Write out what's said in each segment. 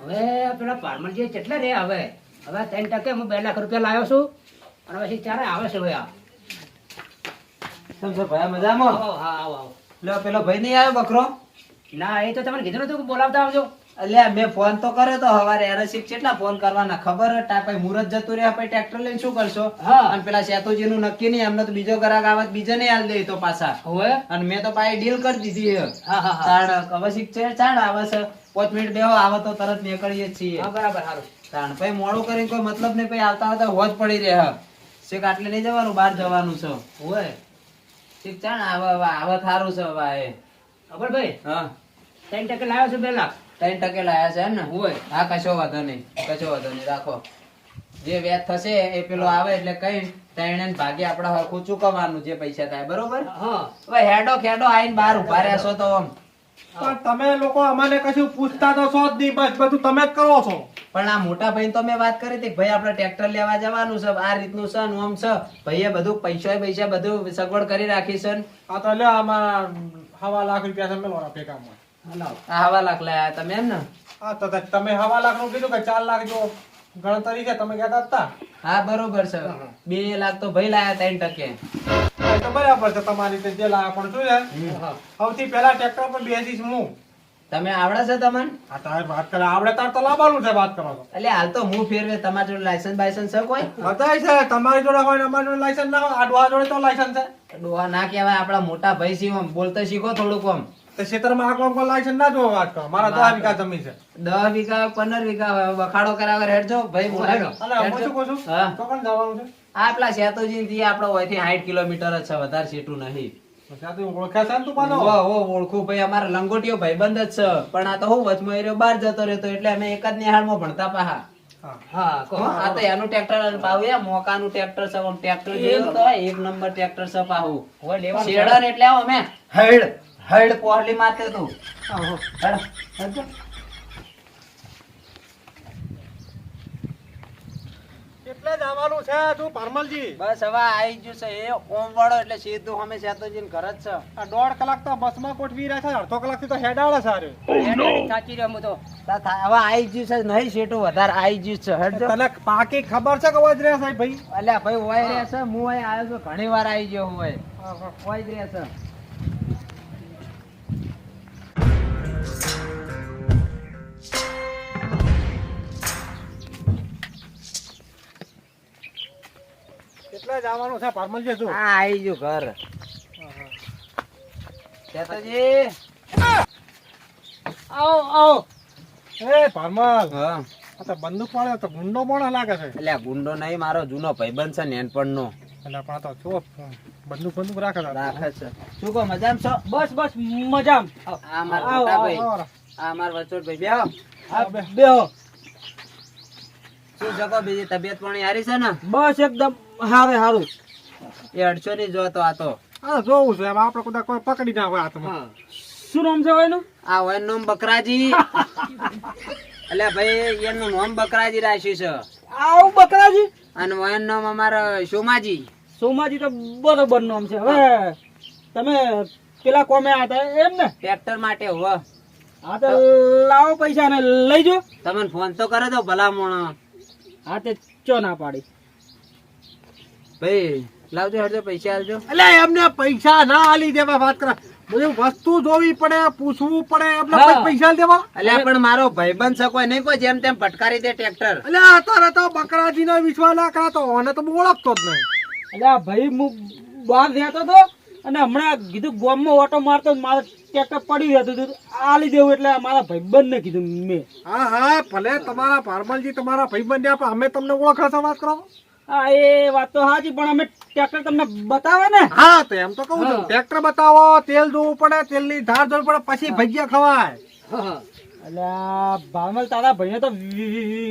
હવે પેલા પારમલજી કેટલા રે હવે? હવે ત્રણ ટકે હું બે લાખ રૂપિયા લાવ્યો છું. અને પછી ત્યારે આવે છે ભાઈ સમજો ભાઈ? મજામાં? હા આવો આવો. લ્યો પેલો ભાઈ નહીં આવ્યો બકરો? ના એ તો તમને કીધું નતું બોલાવતા આવજો. અલ્યા મેં ફોન તો કર્યો તો હવારે એને શીખ કેટલા ફોન કરવાના? ખબર? ટા પછી મુરત જતું રહ્યા પછી ટ્રેક્ટર લઈને શું કરશો? હા. અને પેલા સેતુજી નું નક્કી નહીં એમને તો બીજો ગ્રાહક આવે બીજો નહીં હાલ દે તો પાછા. હવે? અને મેં તો પાછી ડીલ કરી દીધી હવે છે ચાણ આવે છે. પાંચ મિનિટ બેહો આવે તો તરત નીકળીએ છીએ. બરાબર સારું તાણ પછી મોડું કરીને કોઈ મતલબ નહીં પછી આવતા આવતા હોજ પડી રહે શીખ આટલે નહીં જવાનું બહાર જવાનું છે. હોય. શીખ ચાણ આવે આવે થારું છે ભાઈ ખબર ભાઈ હા. ત્રણ ટકે લાવ્યો છું બે લાખ ત્રણ ટકે લાયા છે ને હોય. હા કશો વાંધો નહીં કશો વાંધો નહીં રાખો. જે વ્યાજ થશે એ પેલો આવે એટલે કઈ ત્રણે ભાગે આપણે હરખું ચૂકવવાનું જે પૈસા થાય બરોબર? હા. હેડો ખેડો આઈને બહાર ઊભા રહ્યા છો તો આમ. પણ તમે લોકો અમને કશું પૂછતા તો છો જ નહીં બસ બધું તમે જ કરો છો. પણ આ મોટા ભાઈ તો મેં વાત કરી હતી ભાઈ આપણે ટ્રેક્ટર લેવા જવાનું છે આ રીતનું છે ને આમ છે. ભાઈએ બધું પૈસા પૈસા બધું સગવડ કરી રાખી છે આ તો લે આમાં હવા લાખ રૂપિયા છે મેળવાના ભેગામાં. આ હવા લાખ લાયા તમે એમ ને? હા તો તે તમે હવા લાખનું કીધું કે ચાર લાખ જો. ગણતરી છે તમે કહેતા હતા? હા બરોબર છે. બે લાખ તો ભાઈ લાયા ત્રણ ટકે. તો બરાબર છે તમારી રીતે જે લાયા પણ શું છે? સૌથી પહેલા ટ્રેક્ટર પર બેસીશ હું. તમે આવડે છે તમને? આ તારે વાત કરે આવડે તાર તો લાવવાનું છે વાત કરો એટલે હાલ તો હું ફેરવે તમારા જોડે લાયસન્સ બાયસન્સ છે કોઈ? બધાય છે તમારી જોડે હોય અમારી જોડે લાયસન્સ ના હોય આ ડોહા જોડે તો લાયસન્સ છે. ડોહા ના કહેવાય આપણા મોટા ભાઈ છીએ બોલતા શીખો થોડુંક આમ. ખેતરમાં આખો કોઈ લાયસન્સ ના જોવો વાત કરો. મારા દસ વીઘા જમીન છે. દસ વીઘા પંદર વીઘા વખાડો કર્યા હેડજો ભાઈ બંધ હેડો. શું કહું છું? તો પણ જવાનું છે? આ પેલા સેતુજી થી આપડે અહીંથી સાઠ કિલોમીટર જ છે વધારે સીટું નહીં. પછી આ તો ઓળખ્યા છે ને તું પાછો? ઓ ઓ ઓળખું. ભાઈ અમારા લંગોટીઓ ભાઈબંધ જ છે. પણ આ તો હું વચમાં રહ્યો બહાર જતો રહેતો એટલે અમે એક જ નિહાળમાં ભણતા પાહા. હા. હા આ તો એનું ટ્રેક્ટર પાહુ મોકાનું ટ્રેક્ટર છે ટ્રેક્ટર જેવું તો એક નંબર ટ્રેક્ટર છે પાહુ. હવે લેવાનું છે. શેડર એટલે અમે. હૈડ. હૈડ પોહલી મારતે તું. હેડ, હેડજો. એટલે જ છે તું પરમલજી. બસ હવે આઈ ગયું છે. એ ઓમ વાળો એટલે સીધું અમે સેતુજી ઘર જ છે. આ દોઢ કલાક તો બસમાં ગોઠવી રહ્યા છે અડધો કલાકથી તો સારું સાચી રહ્યો હું તો. હવે આઈ ગયું છે નહીં સીટું વધારે આવી ગયું છે. તને પાકી ખબર છે કે રહ્યા સાહેબ ભાઈ? અલ્યા ભાઈ હોય રહ્યા છે હું અહીં આવ્યો છું ઘણી વાર આવી ગયો હોય. હોય જ રહ્યા છે. આવવાનું છે પરમલજી શું હા આવી જો ઘર. ચેતાજી આવો આવો. એ પરમલ. હા. તો બંદૂક વાળો તો ગુંડો પણ લાગે છે. એટલે ગુંડો નહીં મારો જૂનો ભાઈબંધ છે નેનપણનો. એટલે પણ તો છો બંદૂક બંદૂક રાખે છે. રાખે છે. શું કહો મજામ છો? બસ બસ મજામ. આ મારા મોટા ભાઈ. આ મારા વચોટ ભાઈ બેહો. હા, બે. બેહો. શું શકો બીજી તબિયત પાણી હારી છે ને? બસ એકદમ હારે હારું. એ અડશો નહીં જોતો આ તો. જોવું છે આપણે કોઈ કોઈ પકડી ના હોય હાથમાં શું નામ છે એનું આ હોય નામ બકરાજી. એટલે ભાઈ એનું નામ બકરાજી રાખ્યું છે. આવું બકરાજી? અને વયન નામ અમારા સોમાજી. સોમાજી તો બરોબર નામ છે. હવે તમે પેલા કોમે હતા એમ ને? ટ્રેક્ટર માટે હો. હા તો લાવો પૈસા ને લઈ જો. તમને ફોન તો કરે તો ભલામણ. હા તે ચો ના પાડી. ભાઈ લાવજો હરજો પૈસા આલજો એટલે એમને પૈસા ના આલી દેવા વાત કરે. બધું વસ્તુ જોવી પડે પૂછવું પડે એમને પૈસા દેવા? એટલે પણ મારો ભાઈબંધ છે કોઈ નહીં કોઈ જેમ તેમ પટકારી દે ટ્રેક્ટર. એટલે અત્યારે તો બકરાજી નો વિશ્વાસ ના કરાતો અને તો ઓળખતો જ નહીં. એટલે ભાઈ હું બહાર રહેતો હતો અને હમણાં કીધું ગોમમાં ઓટો મારતો મારે ટ્રેક્ટર પડી રહેતું હતું આલી દેવું એટલે મારા ભાઈબંધ ને કીધું મેં. હા હા ભલે તમારા પારમલજી તમારા ભાઈબંધ ને અમે તમને ઓળખાશો છે વાત કરો. હા એ વાત તો સાચી પણ અમે ટ્રેક્ટર તમને બતાવે ને? હા તો એમ તો કહું છું ટ્રેક્ટર બતાવો તેલ જોવું પડે તેલની ધાર જોવી પડે પછી ભજીયા ખવાય. એટલે ભામલ તારા ભાઈને તો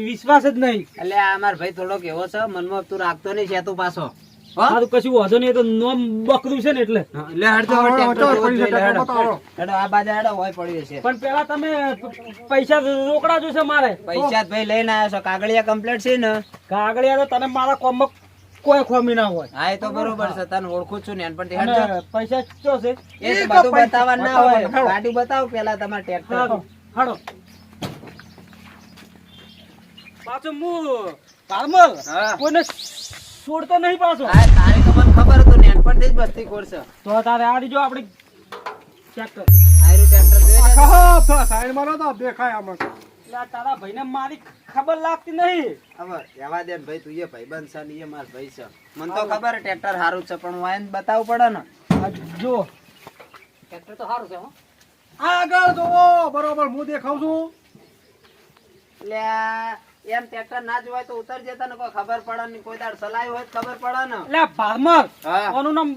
વિશ્વાસ જ નહીં. એટલે આ માર ભાઈ થોડોક એવો છે મનમાં તું રાખતો નહીં છે તું પાછો. હો? કશું વાંધો નહીં તો નોમ બકરું છે ને એટલે. લે હરજો હા, હવે હા, ટ્રેક્ટર હા, જોઈ લે, ટ્રેક્ટર હેડો. બતાવો. હેડો, આ બાજુ હેડો, હોય પડ્યું છે. પણ પેલા તમે પૈસા રોકડા જોશે મારે. પૈસા ભાઈ લઈને આવ્યો છો. કાગળિયા કમ્પ્લીટ છે ને? કાગળિયા તો તને મારા કોમમાં કોઈ ખોમી ના હોય. હા એ તો બરોબર છે. તને ઓળખું જ છું ને પણ પૈસા ચો છે? એ બધું બતાવવા ના હોય. બતાવો. ગાડી બતાવો પેલા તમારે ટ્રેક્ટર હાડો પાછું હું પારમલ. હા. કોઈને છોડતો નહીં પાછો. આ તારી તો મને ખબર હતું નેનપણથી જ બસ્તી ખોરશે તો તારે આ જો આપણે ચેક કર આયરું ટ્રેક્ટર જોઈ લેજો. કહો તો દેખાય આમાં. એટલે તારા ભાઈને મારી ખબર લાગતી નહીં. હવે એવા દે ભાઈ તું એ ભાઈબંધ છે ને એ માર ભાઈ છે. મને તો ખબર છે ટ્રેક્ટર સારું છે પણ હું બતાવવું પડે ને. જો. ટ્રેક્ટર તો સારું છે હો. આગળ જોવો બરોબર હું દેખાવ છું. એટલે એમ ટ્રેક્ટર ના જોવાય તો ઉતર જતા ને કોઈ ખબર પડે ને કોઈ દાડ સલાઈ હોય ખબર પડે ને એટલે ભામર કોનું નામ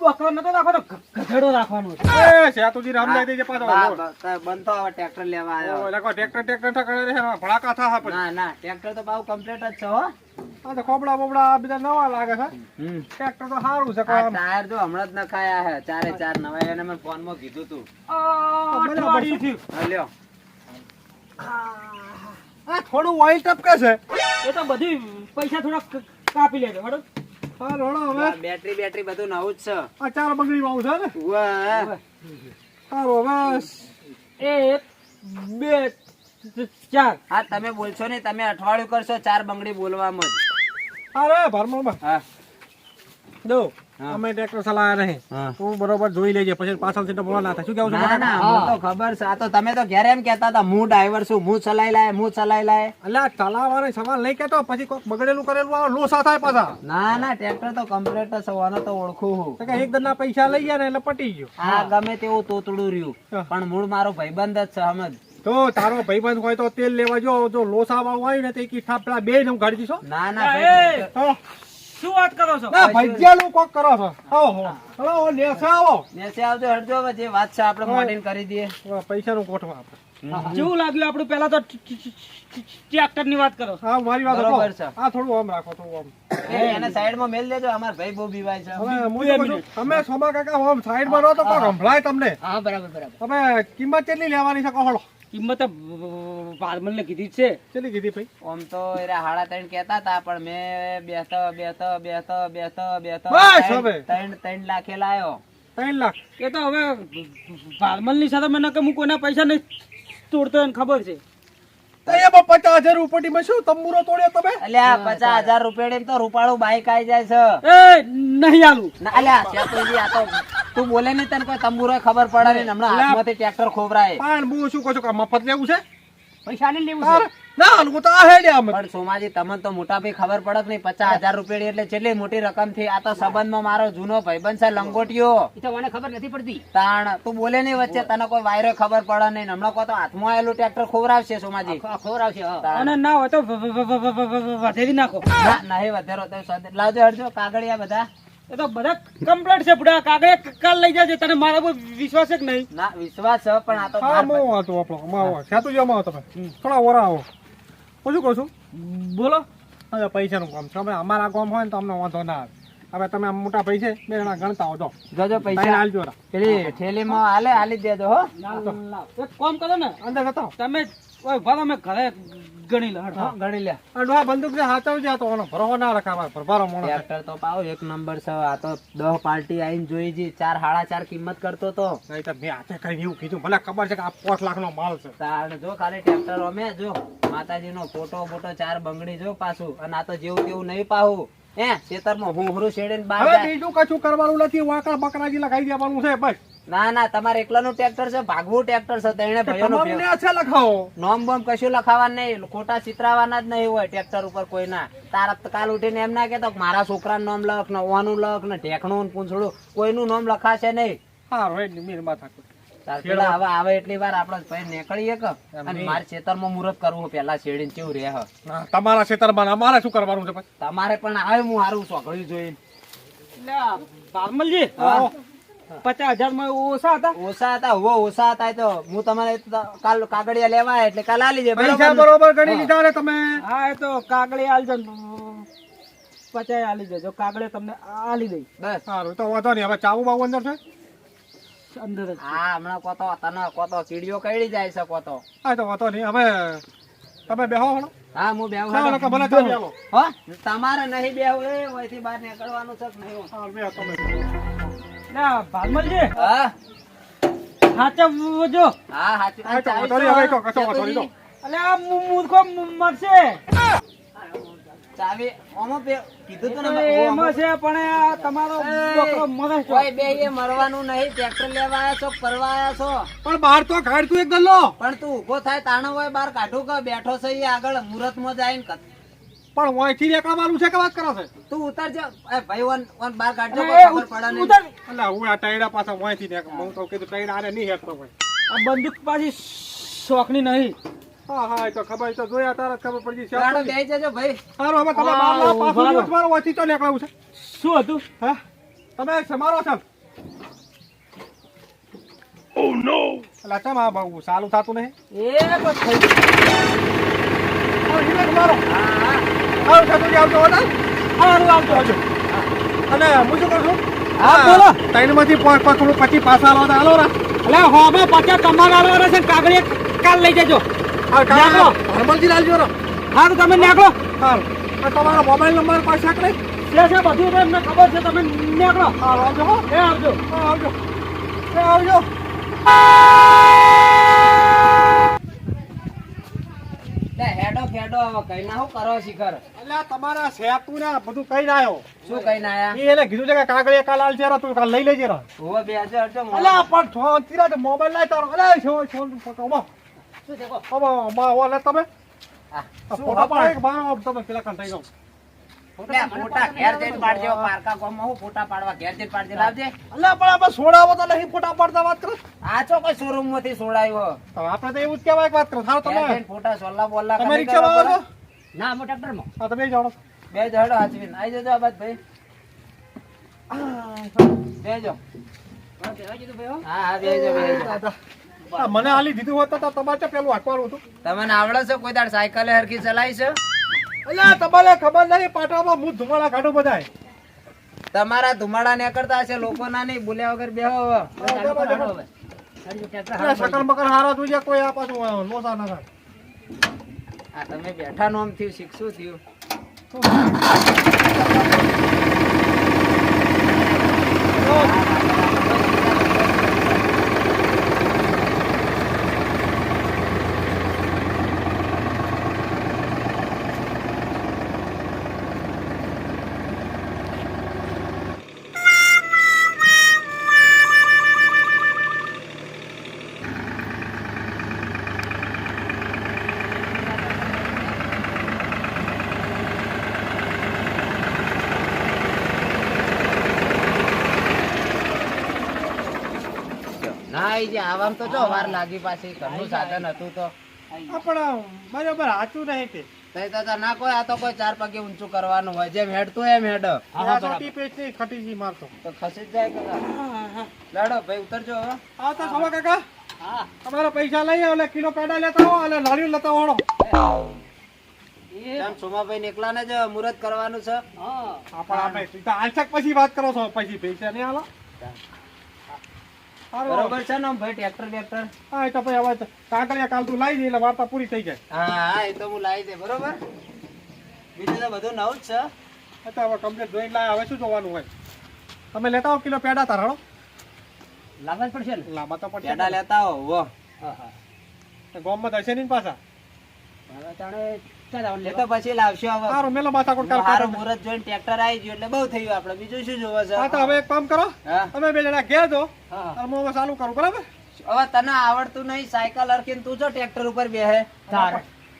બકરો નતો રાખવાનો ગધેડો રાખવાનો એ સેતુજી રામ લઈ દેજે પાછો બા- બા- તાર બંધ તો હવે ટ્રેક્ટર લેવા આવ્યો એટલે કોઈ ટ્રેક્ટર ટ્રેક્ટર ઠા કરે છે ભડાકા થા પછી ના ના ટ્રેક્ટર તો પાછું કમ્પ્લીટ જ છે હો આ તો ખોબડા બોબડા બધા નવા લાગે છે હમ. ટ્રેક્ટર તો સારું છે કોઈ ટાયર જો હમણાં જ નખાયા હે ચારે ચાર નવા એને મેં ફોનમાં કીધું તું. અઠવાડિયું થયું. લ્યો આ થોડું ઓઇલ ટપકે છે. એ તો બધી પૈસા થોડા કાપી લેજો હડો હા રોડો હવે. બેટરી બેટરી બધું નવું જ છે. આ ચાર બગડી માં છે ને? વાહ સારું હવે એક બે ચાર. હા તમે બોલશો નહીં તમે અઠવાડિયું કરશો ચાર બંગડી બોલવામાં અરે ભરમણ હા. દો. અમે ટ્રેક્ટર ચલાયા નહીં. તું બરોબર જોઈ લેજે પછી પાછળથી તો બોલા ના થાય. શું કેવું ના ના હું તો ખબર છે. આ તો તમે તો ઘેરે એમ કહેતા હતા હું ડ્રાઈવર છું હું ચલાઈ લાય હું ચલાઈ લાય. અલ્યા ચલાવવાનો સવાલ નહીં કેતો પછી કોક બગડેલું કરેલું આવે લોસા થાય પાછા. ના ના ટ્રેક્ટર તો કમ્પ્લેટ છે તો ઓળખું હું. કે એક દરના પૈસા લઈ ગયા ને એટલે પટી ગયો. હા ગમે તેવું તોતડું રહ્યું. પણ મૂળ મારો ભાઈબંધ જ છે સમજ. તો તારો ભાઈબંધ હોય તો તેલ લેવા જો જો લોસા વાળું આવ્યું ને તો એક ઈઠા પેલા બે હું ગાડી દીશો ના ના તો. શું વાત કરો છો? ના ભજીયાનું કોક કરો છો. આવો હલો આવો નેસે આવો. નેસે આવજો હટજો જે વાત છે આપણે મોડીને કરી દઈએ. પૈસાનું ગોઠવા આપણે. કેવું લાગ્યું આપણું? પેલા તો ટ્રેક્ટરની વાત કરો હા મારી વાત બરોબર. છે. આ થોડું આમ રાખો થોડું આમ. એને સાઈડમાં મેલ દેજો અમાર ભાઈ બહુ બીવાય છે. અમે હું સોમા કાકા આમ સાઈડમાં રહો તો કોક સંભળાય તમને. હા બરાબર બરાબર. તમે કિંમત કેટલી લેવાની છે કહો કિંમત ભારમલ ને કીધી છે. ચલી કીધી ભાઈ? આમ તો એરે હાડા ત્રણ કહેતા હતા પણ મેં બેસતો બેસતો બેસતો બેસો બસ ત્રણ- હવે. ત્રણ ત્રણ લાખે લાયો. ત્રણ લાખ. એ તો હવે ભારમલની સાથે મને કે હું કોઈના પૈસા નહીં તોડતો એને ખબર છે. તો એમાં પચાસ હજાર ઉપરથી શું? તંબુરો તોડ્યો તમે? અલ્યા પચાસ હજાર રૂપિયા તો રૂપાળું બાઈક આવી જાય છે. એ નહીં આલું. ના અલ્યા આ તો તું બોલે નહીં તને કોઈ તંબુરો ખબર પડે નહીં હમણાં હાથમાંથી ટ્રેક્ટર ખોબરાય પણ હું શું કહું છું કે મફત લેવું છે? પૈસા નહીં લેવું? ના હું તો આ હેડે આમ પણ સોમાજી તમને તો મોટા ભાઈ ખબર પડે નહીં પચાસ હજાર રૂપિયા એટલે કેટલી મોટી રકમથી આ તો સંબંધમાં મારો જૂનો ભાઈબંધ છે લંગોટિયો. તો મને ખબર નથી પડતી. તાણ તું બોલે નહીં વચ્ચે તને કોઈ વાયરો ખબર પડે નહીં. હમણાં કોઈ તો હાથમાં આવેલું ટ્રેક્ટર ખોવરાવશે સોમાજી. ખબર અને ના હોય તો વ- વ- વ- વ- વ- વ- વધેરી નાખો. ના નહીં વધેરો તો લાવજો હટજો કાગળિયા બધા. એ તો બધા કમ્પ્લીટ છે બુડા કાગળ કાલ લઈ જાજે તને મારા પર વિશ્વાસ છે કે નહીં. ના વિશ્વાસ છે પણ આ તો હતો આપણો તમે. થોડા ઓરા આવો હું શું કહું છું? બોલો. હવે પૈસાનું કામ છે. હવે અમારા કામ હોય ને તો અમને વાંધો ના આવે. હવે તમે મોટા પૈસે બે જણા ગણતા હો જો જોજો પૈસા. પૈસા હાલજો. પેલી થેલીમાં હાલે હાલી દેજો હો. એક કામ કરો ને. અંદર જતા. તમે ઓય ભા તમે ઘરે ગણી લો હા, ગણી લે. આ બંદૂક ને હાથવજે આ તો ઓનો ભરો ના રખાવા ભરભારો મોણસ ટ્રેક્ટર તો પાવ એક નંબર છે આ તો દહ પાર્ટી આઈને જોઈ જી ચાર હાડા ચાર કિંમત કરતો તો. નહીં તો મેં એવું કીધું ભલે ખબર છે કે આ પાંચ લાખ નો માલ છે. તાર જો ખાલી ટ્રેક્ટર અમે જો માતાજી નો ફોટો ફોટો ચાર બંગડી જો પાછું અને આ તો જેવું તેવું નહીં પાહું. હે ખેતરમાં હું હરું શેડીને બહાર હવે બીજું કશું કરવાનું નથી વાકડા બકરાજી ખાઈ દેવાનું છે બસ. ના ના તમારે એકલાનું ટ્રેક્ટર છે ભાગવું ટ્રેક્ટર છે છે લખાવો. નોમ બોમ કશું લખાવા નહીં ખોટા ચિતરાવાના જ નહીં હોય ટ્રેક્ટર ઉપર કોઈના તારા કાલ ઉઠીને એમ ના કેતો મારા છોકરાનું નામ લખ ને ઓનું લખ ને ઢેકણું ને પૂંછડું. કોઈનું નામ લખાશે નહીં. હા રોહિત મીર માથા પેલા હવે આવે એટલી વાર આપડે ભાઈ નીકળીએ કે અને મારે ખેતરમાં મુહૂર્ત કરવું પેલા શેડીને કેવું રહે તમારા ખેતરમાં અમારે શું કરવાનું છે તમારે પણ આવે હું હારું સોંકળ્યું જોઈને. હા. પચાસ હજારમાં ઓછા હતા? ઓછા હતા હો ઓછા હતા તો. હું તમારે કાલ કાગળિયા લેવા એટલે કાલ આલી જાય પૈસા બરોબર ગણી લીધા ને તમે. હા એ તો કાગળે આલજો પચાસ આલી દેજો. કાગળે તમને આલી દઈ. બસ. સારું તો વાંધો નહીં. હવે ચાવું બાવું અંદર છે? અંદર હા હમણાં કોતો તને કોતો કીડીઓ કઈડી જાય છે કોતો. હા તો વાંધો નહીં. હવે તમે બેહો હણો હા હું બેહું. કે ભલે? તમારે નહીં બેહવું એ ઓયથી બહાર નીકળવાનું છે નહીં? હા બે તમે હા. હા આ મૂર્ખો મરશે ચાવી પે- કીધું તું ને એમાં છે પણ આ તમારો બકરો મરે છે. કોઈ બે એ મરવાનું નહીં ટ્રેક્ટર લેવા છો ફરવા આયા છો. પણ બહાર તો કાઢ એક ગલ્લો. પણ તું ઊભો થાય તાણો હોય બાર કાઢું કે બેઠો છે આગળ મુહૂર્તમાં જાય ને પણ અહીંથી નીકળવાનું છે કે વાત કરો છે? તું ઉતરજો. એ ભાઈ વન વન બાર કાઢજો ખબર પડે ને ઉતર એટલે હું આ ટાયડા પાછા અહીંથી નીકળ. હું તો કીધું ટાયડા આને નહીં હેઠતો ભાઈ આ બંદૂક પાછી શોખની નહીં. હા હા એ તો ખબર તો જોયા તારે ખબર પડી જશે ચાલો બેસી જજો ભાઈ. સારું હવે તમે હા, બહાર લાવો, પાછું. દિવસ અહીંથી તો નીકળવું છે. શું હતું? હા? તમે સમારો છો? ઓ નો એટલે કેમ આ બહુ સાલું થતું નહીં? એ બસ થઈ ગયું. મારો. હા હા. થતું નહીં આવતો હોતા સારું આવજો આવજો અને હું શું કરું છું? હા, બોલો. ત્રણમાંથી પાંચ પકડું પછી પાછા તો હાલો રા. એટલે હોમે પચાસ તમારે આલો છે ને કાગળિયા કાલ લઈ જજો. હરમલજી લાલજો રો હા તો તમે નીકળો. હા તમારો મોબાઈલ નંબર પાસે આકડે છે છે બધું તો એમને ખબર છે તમે નીકળો. હા આવજો હો. એ આવજો. આવજો. એ આવજો લે હેડો હવે કઈ ના હું કરો શિખર એટલે તમારા ને બધું કઈ નાયો શું કઈ ના આયા એ એને કીધું છે કે કાગળિયા કાલ આલ છે તું કાલ લઈ લેજે રા હોવે બે હજાર અડધો મોડો. પણ તીરા મોબાઈલ લાય તારો અલે છો છો શું? માં ઓલે તમે આ, ફોટા હવે પાડે બાર તમે પેલા કંટાઈ જાઓ લે, ફોટા ઘેર જઈને પાડજો પારકા ગામમાં હું ફોટા પાડવા ઘેર જઈને પાડજે. લાવજે. અલા પણ આપણે છોડાવો તો નહીં ફોટા પાડતા વાત કરો. આ છો કોઈ શોરૂમમાંથી સોડાયો આપણે તો એવું જ કહેવાય વાત કરો. થાવ તમે. ફોટા સોલ્લા બોલ્લા તમે રિક્ષા કરો છો? ના હું ટ્રેક્ટરમાં હા તમે જાણો બે જડો હાચવીને. આઈ જજો આ બાદ ભાઈ. બેજો હા હા બેજો બેજો મને હાલી દીધું હોત તો તમારે પેલું હાંકવાનું હતું? તમને આવડે છે કોઈ દાડ સાયકલ હરખી ચલાવી છે? અલ્યા તમારે ખબર નહીં પાટામાં હું ધુમાડા કાઢું બધાય. તમારા ધુમાડા નીકળતા હશે લોકો ના નહીં બોલ્યા વગર બેહો હવે. શકલ મકર હારા કોઈ આ પાછું લોસા ના આ તમે બેઠા નોમ થયું શીખશું થયું. ના જાય. આવામ તો જો વાર લાગી પાછી. ઘરનું સાધન હતું તો. પણ બરાબર સાચું નહીં તે. ના કોઈ આ તો કોઈ ચાર પગે ઊંચું કરવાનું હોય. જેમ હેડતું એમ હેડ. ખટીજી મારતો. તો ખસી જ જાય લડો ભાઈ ઉતરજો હવે. આ તો ખબર કાકા? તમારા પૈસા લઈ આવો એટલે કિલો પેડા લેતા આવો અને લાડ્યું લેતા આવો કેમ સોમાભાઈ ને એકલાને જ મુહૂર્ત કરવાનું છે. હા. પણ આપણે સીધા આંચક પછી વાત કરો છો પછી પૈસા નહીં હાલો સારું. બરોબર છે ને ભાઈ ટ્રેક્ટર ટ્રેક્ટર હા એ તો પછી હવે કાંકરિયા કાલ તું લાવી દે એટલે વાર્તા પૂરી થઈ જાય. હા હા એ તો હું લાવી દે બરોબર? બીજું તો બધું નવું જ છે. તો હવે કમ્પ્લીટ જોઈને લાવે હવે શું જોવાનું હોય? તમે લેતા આવો કિલો પેડા તારાડો લાવવા જ પડશે ને? લાંબા તો પડશે પેડા લેતા આવો વો ગોમમાં દશે નહીં પાછા? એ તો પછી લાવશો હવે. સારું મેલો માથા કોટ કાલ મારું કાઢો. જોઈને ટ્રેક્ટર આવી ગયું એટલે બહુ થયું આપણે. બીજું શું જોવે છે? હા તો હવે એક કામ કરો. તમે બે જણા ઘેર જો. અને હું ચાલુ કરું બરાબર? હવે તને આવડતું નહીં સાયકલ હરખીને તું જો ટ્રેક્ટર ઉપર બેહે.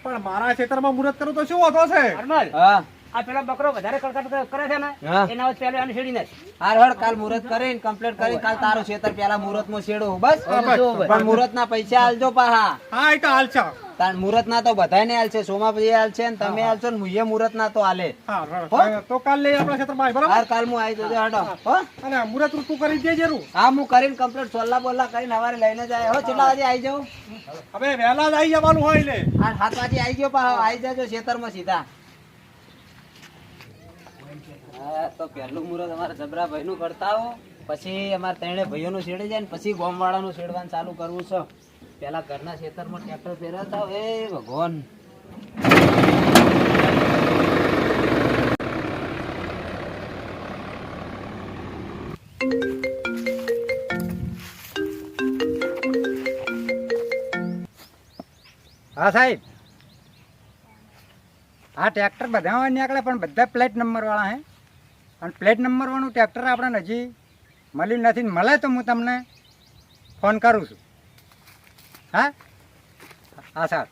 પણ મારા ખેતરમાં મુરત કરું તો શું વાંધો છે? હા. આ પેલા બકરો વધારે કડકડ કરે છે ને એના વચ્ચે પેલો આને છેડી નાખ. હાર હળ કાલ મુહૂર્ત કરીને કમ્પ્લીટ કરી કાલ તારું ખેતર પેલા મુહૂર્તમાં છેડો બસ. હા. પણ મુહૂર્ત ના પૈસા હાલજો પાહા. હા એ તો હાલ છે. તાર મુહૂર્ત ના તો બધાને હાલ છે સોમાભાઈ હાલ છે ને તમે હાલ છો ને મુયે મુહૂર્ત ના તો હાલે. તો કાલ લઈ આપણા આવી, બરાબર? હાર કાલ હું આવી જજો હડો. હો. અને મુહૂર્ત તું કરી દેજે રૂ. હા હું કરીને કમ્પ્લીટ સોલ્લા બોલ્લા કરીને હવારે લઈને જાય હો કેટલા વાગે આવી જાઉં? હવે વહેલા જ આવી જવાનું હોય લે. આ સાત વાગે આવી ગયો પાહો આવી જાજો ખેતરમાં સીધા. હા તો પહેલું મુહૂર્ત અમારા જબરાભાઈ નું કરતા હો પછી અમારે ત્રણે ભાઈઓ નું છેડી જાય ને પછી ગોમ વાળાનું છેડવાનું ચાલુ કરવું છે. પેલા ઘરના ખેતરમાં ટ્રેક્ટર ફેરવતા એ ભગવાન. હા, સાહેબ. આ ટ્રેક્ટર બધા નીકળે પણ બધા પ્લેટ નંબરવાળા હે. અને પ્લેટ નંબરવાળું ટ્રેક્ટર આપણે હજી મળ્યું નથી. મળે તો હું તમને ફોન કરું છું. હા? હા સર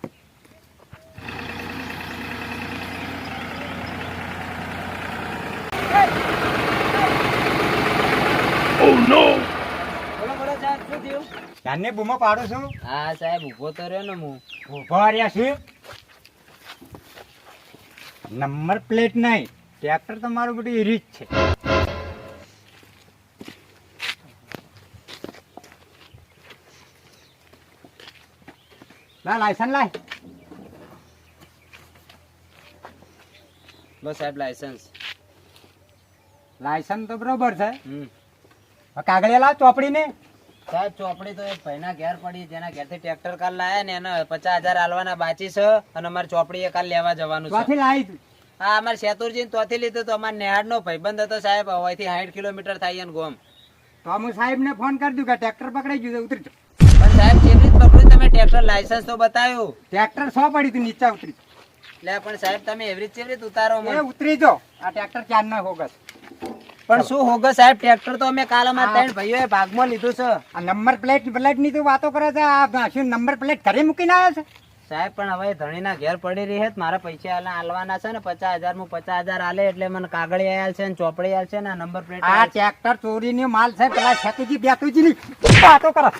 થયું? ત્યાંની બૂમો પાડું છું? હા સાહેબ ઊભો તો રહ્યો ને હું. ઊભો રહ્યા છું? નંબર પ્લેટ નહીં ટ્રેક્ટર તો મારું બધું એરી છે. લા લાયસન્સ લાય. બસ સાહેબ લાયસન્સ લાયસન્સ તો બરોબર છે. હમ. કાગળિયા લાવ ચોપડી ને સાહેબ ચોપડી તો એક ભાઈના ઘેર પડી જેના ઘેરથી ટ્રેક્ટર કાલ લાયા ને એને પચાસ હજાર આલવાના બાચી છે અને અમારે ચોપડી એ કાલ લેવા જવાનું છે. હા અમારે શેતુરજી તોથી લીધું તો અમારે નેહાડ નો ભાઈબંધ હતો સાહેબ હવેથી સાઠ કિલોમીટર થાય ગોમ. તો હું સાહેબ ને ફોન કરી દઉં કે ટ્રેક્ટર પકડાઈ ગયું ઉતરી જાઓ. પણ સાહેબ ટ્રેક્ટર લાયસન્સ તો બતાવ્યું. ટ્રેક્ટર સો પડી તું નીચે ઉતરી. એટલે પણ સાહેબ તમે એવરેજ ચેવરેજ ઉતારો મને? ઉતરી જો. આ ટ્રેક્ટર ક્યાં ના હોગસ. પણ શું હોગો સાહેબ? ટ્રેક્ટર તો અમે કાલ અમારા ત્રણ ભાઈઓએ ભાગમાં લીધું છે. આ નંબર પ્લેટ પ્લેટની તું વાતો કરે છે. આ શું નંબર પ્લેટ ઘરે મૂકીને આવ્યો છે. સાહેબ પણ હવે ધણીના ઘેર પડી રહી છે મારા પૈસા આલા આલવાના છે ને પચાસ હજારમાં પચાસ હજાર આલે એટલે મને કાગળી આયા છે ને ચોપડી આલ છે ને નંબર પ્લેટ આ ટ્રેક્ટર ચોરી નો માલ છે પેલા છેતુજી બેતુજી વાતો કરો.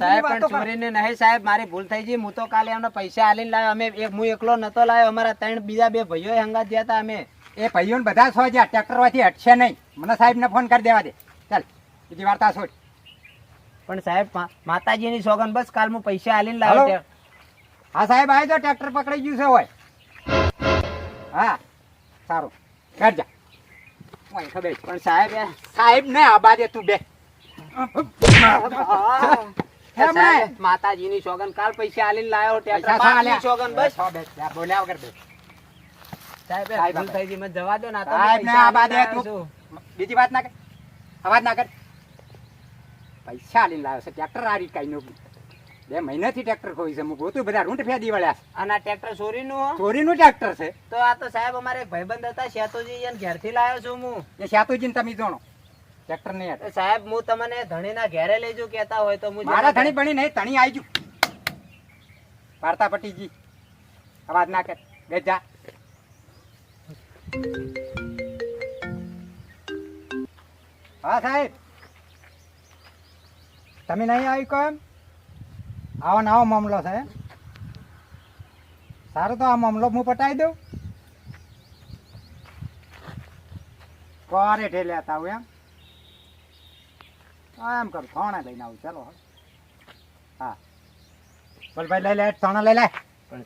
સાહેબ પણ ચોરીને નહીં સાહેબ મારી ભૂલ થઈ ગઈ હું તો કાલે એમને પૈસા આલીને લાવ્યો અમે એક હું એકલો નતો લાવ્યો અમારા ત્રણ બીજા બે ભાઈઓ હંગાત ગયા હતા અમે. એ ભાઈઓ બધા સો જ્યાં ટ્રેક્ટરમાંથી હટશે નહીં. મને સાહેબ ને ફોન કરી દેવા દે. ચાલ બીજી વાર્તા સોચ પણ સાહેબ માતાજીની સોગન બસ કાલ હું પૈસા આલીને હાલો. લાવ્યો હા સાહેબ આવી તો ટ્રેક્ટર પકડી ગયું છે હોય. હા સારું. જા. ખબર પણ સાહેબ સાહેબ ને આબા દે તું બે માતાજી ની? સોગન કાલ પૈસા આલીને લાયો ટ્રેક્ટર સોગન બસ. બોલ્યા વગર બે. સાહેબ થઈ ગઈ જવા દો ને સાહેબ ને આબા દે તું બીજી વાત ના કર. અવાજ ના કર. પૈસા લઈને લાવ્યો છે. ટ્રેક્ટર આ રીત કઈ નું બે મહિનાથી ટ્રેક્ટર ખોઈ છે. હું ગોતું બધા રૂંટ ફેદી વળ્યા અને આ ટ્રેક્ટર ચોરીનું? ચોરીનું ટ્રેક્ટર છે. તો આ તો સાહેબ અમારે એક ભાઈબંધ હતા શેતુજી એને ઘેરથી લાવ્યો છું હું. એ શાતુજીને તમે જોણો. ટ્રેક્ટર નહીં સાહેબ હું તમને ધણીના ઘેરે લઈ જઉં કેતા હોય તો હું મારા ધણી બની નહીં ધણી આવી વાર્તા પટીજી. અવાજ ના કર. બે જા. હા સાહેબ. તમે નહીં આવી કહો એમ? આવો ને આવો મામલો છે. સારું તો આ મામલો હું પટાવી દઉં? કોરે ઠેલ્યા હતા આવું એમ? એમ કરું થોણા લઈને આવું ચાલો હા. બોલ ભાઈ લઈ લે થોણા લઈ લે. પણ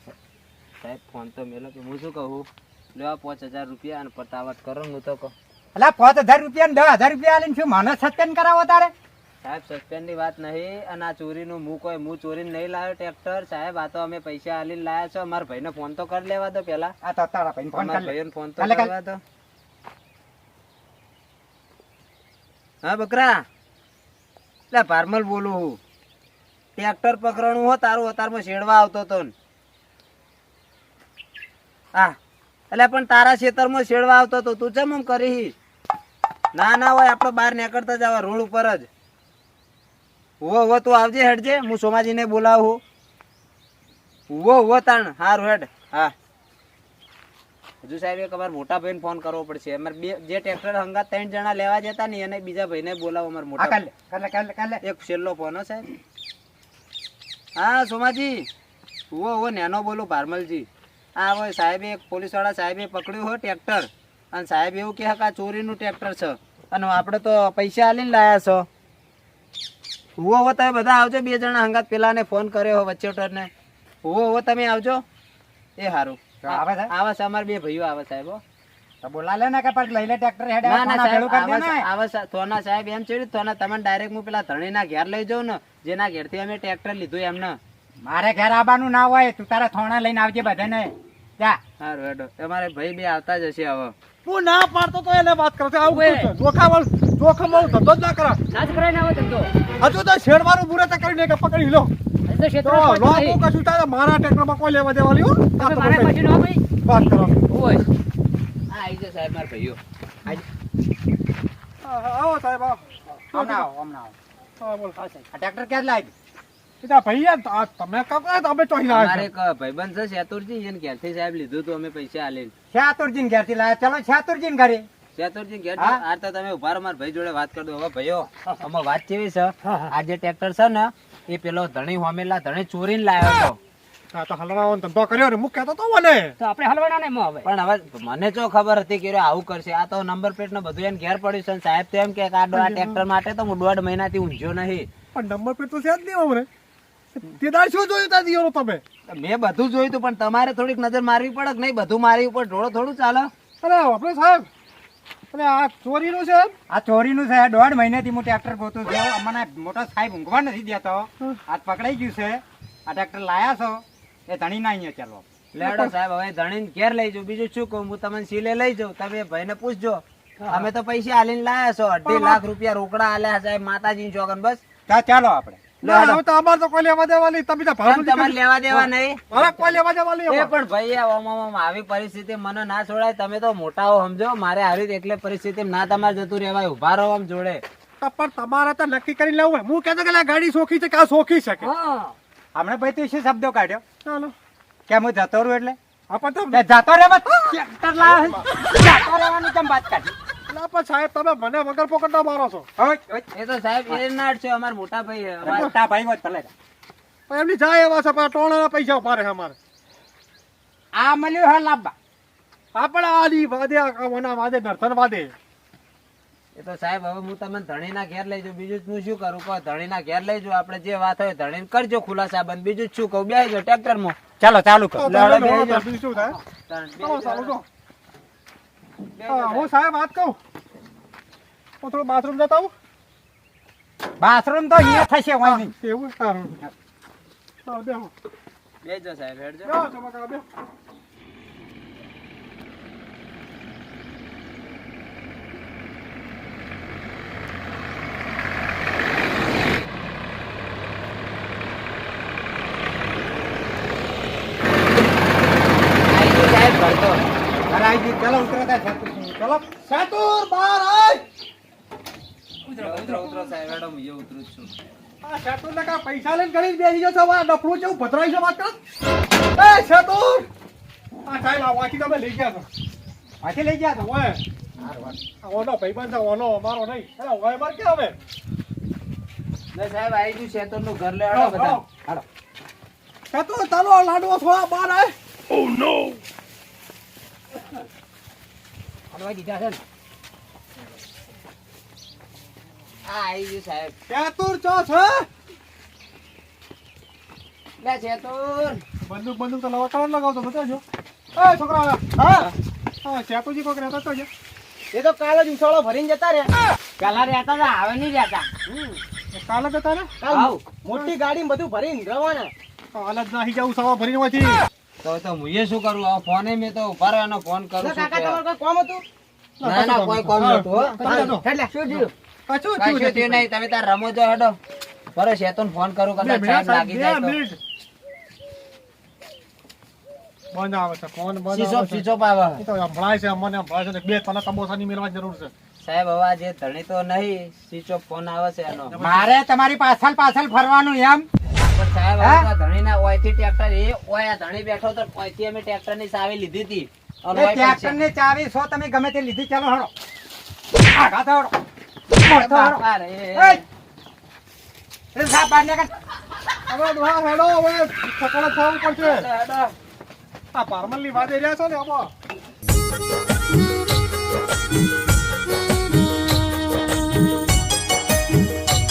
સાહેબ ફોન તો મેલો કે હું શું કહું? લેવા પાંચ હજાર રૂપિયા અને પતાવટ કરો હું તો કહું. એટલે પાંચ હજાર રૂપિયા ને દસ હજાર રૂપિયા લઈને શું મને સત્યન કરાવો તારે? સાહેબ સસ્પેન્ડની વાત નહીં અને આ ચોરીનું હું કોઈ હું ચોરીને નહીં લાવ્યો ટ્રેક્ટર સાહેબ આ તો અમે પૈસા હાલીને લાયા છો. મારા ભાઈને ફોન તો કરી લેવા દો પેલા આ તો તારા ભાઈ ફોન કરી લે. ફોન તો. કરવા દો. હા બકરા. એટલે ભારમલ બોલું હું. ટ્રેક્ટર પકડવાનું હો તારું અતારમાં શેડવા આવતો તો ને. હા એટલે પણ તારા ખેતરમાં શેડવા આવતો તો તું એમ કરી ના ના હોય આપણે બહાર નીકળતા જ આવા રોડ ઉપર જ. ઉવો ઉવો તું આવજે હેડજે હું સોમાજીને બોલાવું ઉવો ઉવો તાણ હારું હેડ હા. હજુ સાહેબ એક અમારે મોટા ભાઈને ફોન કરવો પડશે. અમારે બે જે ટ્રેક્ટર હંગા ત્રણ જણા લેવા જતા ને એને બીજા ભાઈને બોલાવો અમારે મોટા એક છેલ્લો ફોન હો સાહેબ. હા સોમાજી. ઉવો ઉવો નેનો બોલું ભારમલજી. હા હવે સાહેબે એક પોલીસવાળા સાહેબે પકડ્યું હોય ટ્રેક્ટર અને સાહેબ એવું કહે કે આ ચોરીનું ટ્રેક્ટર છે. અને આપણે તો પૈસા આલીને લાયા છો. ઉવો ઉવો તમે બધા આવજો બે જણા હંગાત પેલાને ફોન કર્યો વચ્ચેટરને ઉવો ઉવો તમે આવજો. એ સારું આવે છે? આવે છે અમારે બે ભાઈઓ આવે સાહેબ. તો બોલા લે ને કે પછી લઈ લે ટ્રેક્ટર હેડે ના ના સાહેબ ભેળું કરી દે આવા ને આવા સા- થોના સાહેબ એમ છે થોના તમને ડાયરેક્ટ હું પેલા ધણીના ઘેર લઈ જાઉં ને જેના ઘેરથી અમે ટ્રેક્ટર લીધું એમને. મારે ઘેર આવવાનું ના હોય તું તારા થોણા લઈને આવજે બધાને. જા. સારું હેડો. તમારે ભાઈ બે આવતા જ હશે હવે. હું ના પાડતો તો એને વાત કરતો આવું છે? જોખમ વાળું ધંધો જ ના કરા નાચ કરાય ના હોય ધંધો. હજુ તો શેડવાનું બુરે તો કરીને કે પકડી લો. તો તો ક્ષેત્રમાં કોઈ લો કશું તારે મારા ટ્રેક્ટરમાં કોઈ લેવા દેવા લ્યો. મારા પાસે ન વાત કરો. ઓય. આ આઈ જા સાહેબ મારા ભાઈઓ. આવો સાહેબ આવો. હમણાં આવો હમણાં આવો. હા બોલો. આ ટ્રેક્ટર ક્યાં લાવી? એટલે ભાઈ તમે કહો કે ચોહી ના એક ભાઈબંધ છે શેતુરજી એને ઘેરથી સાહેબ લીધું હતું અમે પૈસા આલીને. શાતુરજીને ઘેરથી લાવ્યા. ચલો શાતુરજીને ઘરે. શેતુરજી ઘેર આ તો તમે ઊભા મારા ભાઈ જોડે વાત કરી દો. હવે ભાઈઓ આમાં વાત કેવી છે? આ જે ટ્રેક્ટર છે ને એ પેલો ધણી હોમેલા ધણી ચોરીને લાવ્યો હતો. તો હલવાનો ધંધો કર્યો ને મૂક્યા તો તો મને. તો આપણે હલવાના ને હવે. પણ હવે મને જો ખબર હતી કે આવું કરશે. આ તો નંબર પ્લેટ ને બધું એને ઘેર પડ્યું છે સાહેબ તો એમ કે આ દો- આ ટ્રેક્ટર માટે તો હું દોઢ મહિનાથી ઊંઝ્યો નહીં. પણ નંબર પ્લેટ તો છે જ નહીં અમને તે દાડ શું જોયું તા દિયો તમે? મેં બધું જોયું હતું પણ તમારે થોડીક નજર મારવી પડે નહીં? બધું મારી ઉપર ઢોળો થોડું ચાલે. અરે આપણે સાહેબ. અરે આ ચોરીનું છે? આ ચોરીનું છે દોઢ મહિનાથી હું ટ્રેક્ટર ગોતું છું. અમને મોટા સાહેબ ઊંઘવા નથી દેતો. આ પકડાઈ ગયું છે. આ ટ્રેક્ટર લાયા છો. એ ધણી ના અહીંયા ચાલો. લેડો સાહેબ હવે ધણીને ઘેર લઈ જાઉં. બીજું શું કહું? હું તમને સિલે લઈ જાઉં. તમે ભાઈને પૂછજો. અમે તો પૈસા આલીને લાયા છો. અઢી લાખ રૂપિયા રોકડા આલ્યા સાહેબ માતાજી ચોકન બસ. ચાલો આપણે. ના, હવે તો અમારે તો કોઈ લેવા દેવા નહીં. તમે તો ભાડું તમારે લેવા દેવા નહીં. અરે કોઈ લેવા દેવા નહીં એ પણ ભાઈ આ ઓમ ઓમ ઓમ આવી પરિસ્થિતિ મને ના છોડાય. તમે તો મોટા હો સમજો મારે આવી એટલે પરિસ્થિતિ ના તમારે જતું રહેવાય ઊભા રહો આમ જોડે. તો પણ તમારે તો નક્કી કરી લેવું હું કહેતો કે ગાડી શોખી છે કે આ સોખી શકે હમણાં ભાઈ તું શું શબ્દો કાઢ્યો? ચાલો. કે હું જતો રહું એટલે? જતો રહેવા જતો રહેવાની કેમ વાત કાઢી? અલા, પણ સાહેબ તમે મને વગર પોકટના મારો છો. ઓય, ઓય. એ તો સાહેબ એ ના જ છે મોટા ભાઈ મોટા ભાઈ હોત ભલે પણ એમની જાય એવા છે પણ ટોણાના પૈસા ઊભા રહે અમારે. આ મળ્યું હા લાભા આપણે આલી વાદે આ વાદે નર્તન વાદે. એ તો સાહેબ હવે હું તમને ધણીના ઘેર લઈ જાઉં. બીજું હું શું કરું? કહો ધણીના ઘેર લઈ જાઉં. આપણે જે વાત હોય ધણીને કરજો ખુલાસા બંધ. બીજું જ શું કહું? બે જાઓ ટ્રેક્ટરમાં ચાલો ચાલુ કરો. હા, સાહેબ વાત કહું? હું થોડું બાથરૂમ જતા આવું? બાથરૂમ તો અહીંયા થશે હોય એવું? સારું. બે જાઓ સાહેબ હેડજો. બેહો ચમકા બેહો આઈ ગયું સાહેબ ભરતો અરે આઈ ગયું. ચાલો ઉતરો તાર શાતુરજી. ચાલો સાતુર બહાર આય ઉતરો ઉતરો ઉતરો સાહેબ હેડો હું એ ઉતરું છું આ શેતુર ને કા પૈસા લઈને ઘરે જ બેસી જશો આ ડફડું જેવું ભદ્રાઈ છે વાત કરો? એ શેતુર આ સાહેબ આ વાંચી તમે લઈ ગયા છો. પાછી લઈ ગયા તો ઓય. આ ઓનો ભાઈબંધ છે ઓનો અમારો નહીં. અરે ઓય માર કે હવે? ને સાહેબ આઈ ગયું શેતરનું ઘર લે આડો બધા. હાલો. શેતુર તાલો લાડવો થોડા બહાર આય. હલવાઈ દીધા છે ને. આ આઈ ગયું સાહેબ. સાતુર ચો છે? લે શેતુર બંદૂક બંદૂક તો લવા કાળ લગાવતો બતાવજો. એ છોકરા હા? હા સેતુજી કોક રહેતા તો એ તો કાલે જ ઉછાળો ભરીને જતા રહ્યા. પેલા રહેતા હતા હવે નહીં રહેતા. કાલે જતા ને આવ. મોટી ગાડી બધું ભરીને રવાના. કાલે જ નાહી જાઉં સવા ભરીને માંથી તો તો હું એ શું કરું? ફોન ફોને મેં તો ઊભા રહ્યો ફોન કરું કાકા તમારે કોઈ કોમ હતું? ના ના કોઈ કોમ નતું એટલે. શું થયું? કશું કશું થયું નહીં તમે તાર રમો જો હેડો બરો શેતુન ફોન કરું કદાચ સાહેબ લાગી જાય તો બંધ આવે છે ફોન બંધ સીસો સીસો પાવા એ તો સંભળાય છે અમને સંભળાય છે બે તને તમોસાની મેળવાની જરૂર છે સાહેબ હવે આ જે ધણી તો નહીં સીચો ફોન આવે છે એનો મારે તમારી પાછળ પાછળ ફરવાનું એમ પણ સાહેબ ધણી ના આ ધણીના ઓયથી ટ્રેક્ટર એ ઓય ધણી બેઠો તો ઓયથી અમે ટ્રેક્ટરની ચાવી લીધી હતી ઓય ટ્રેક્ટરની ચાવી સો તમે ગમે તે લીધી ચાલો હણો આગા તો હળો. મોટો હળો. બાપા રે. એ! એ સાહેબ બહાર નીકળ. હવે હા હેડો હવે સકળ થવું પડશે હેડો, હેડો. આ પારમલની વાત રહ્યા છો ને આમાં